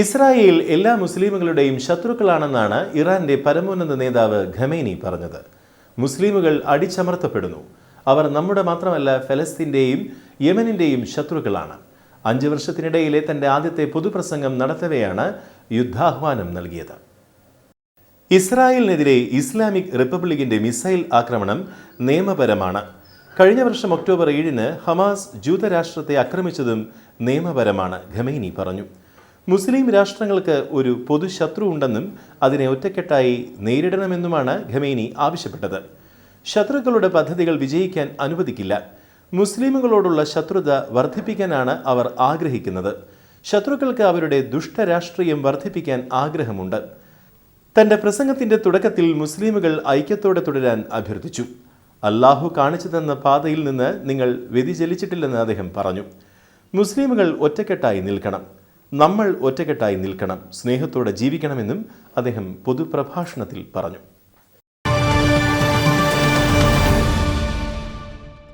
Israel എല്ലാ മുസ്ലിമുകളുടെയും ശത്രുക്കളാണെന്നാണ് ഇറാന്റെ പരമോന്നത നേതാവ് ഖമേനി പറഞ്ഞത്. മുസ്ലിമുകൾ അടിച്ചമർത്തപ്പെടുന്നു. അവർ നമ്മുടെ മാത്രമല്ല ഫലസ്തീന്റെയും യമനിന്റെയും ശത്രുക്കളാണ്. അഞ്ച് വർഷത്തിനിടയിലെ തന്റെ ആദ്യത്തെ പൊതുപ്രസംഗം നടത്തവെയാണ് യുദ്ധാഹ്വാനം നൽകിയത്. ഇസ്രായേലിനെതിരെ ഇസ്ലാമിക് റിപ്പബ്ലിക്കിന്റെ മിസൈൽ ആക്രമണം നിയമപരമാണ്. കഴിഞ്ഞ വർഷം ഒക്ടോബർ ഏഴിന് ഹമാസ് ജൂതരാഷ്ട്രത്തെ ആക്രമിച്ചതും നിയമപരമാണ് ഖമൈനി പറഞ്ഞു. മുസ്ലിം രാഷ്ട്രങ്ങൾക്ക് ഒരു പൊതു ശത്രു ഉണ്ടെന്നും അതിനെ ഒറ്റക്കെട്ടായി നേരിടണമെന്നുമാണ് ഖമേനി ആവശ്യപ്പെട്ടത്. ശത്രുക്കളുടെ പദ്ധതികൾ വിജയിക്കാൻ അനുവദിക്കില്ല. മുസ്ലിമുകളോടുള്ള ശത്രുത വർദ്ധിപ്പിക്കാനാണ് അവർ ആഗ്രഹിക്കുന്നത്. ശത്രുക്കൾക്ക് അവരുടെ ദുഷ്ടരാഷ്ട്രീയം വർദ്ധിപ്പിക്കാൻ ആഗ്രഹമുണ്ട്. തന്റെ പ്രസംഗത്തിന്റെ തുടക്കത്തിൽ മുസ്ലിമുകൾ ഐക്യത്തോടെ തുടരാൻ അഭ്യർത്ഥിച്ചു. അല്ലാഹു കാണിച്ചു തന്ന പാതയിൽ നിന്ന് നിങ്ങൾ വ്യതിചലിച്ചിട്ടില്ലെന്ന് അദ്ദേഹം പറഞ്ഞു. മുസ്ലിമുകൾ ഒറ്റക്കെട്ടായി നിൽക്കണം. നമ്മൾ ഒറ്റക്കെട്ടായി നിൽക്കണം സ്നേഹത്തോടെ ജീവിക്കണമെന്നും അദ്ദേഹം പൊതുപ്രഭാഷണത്തിൽ പറഞ്ഞു.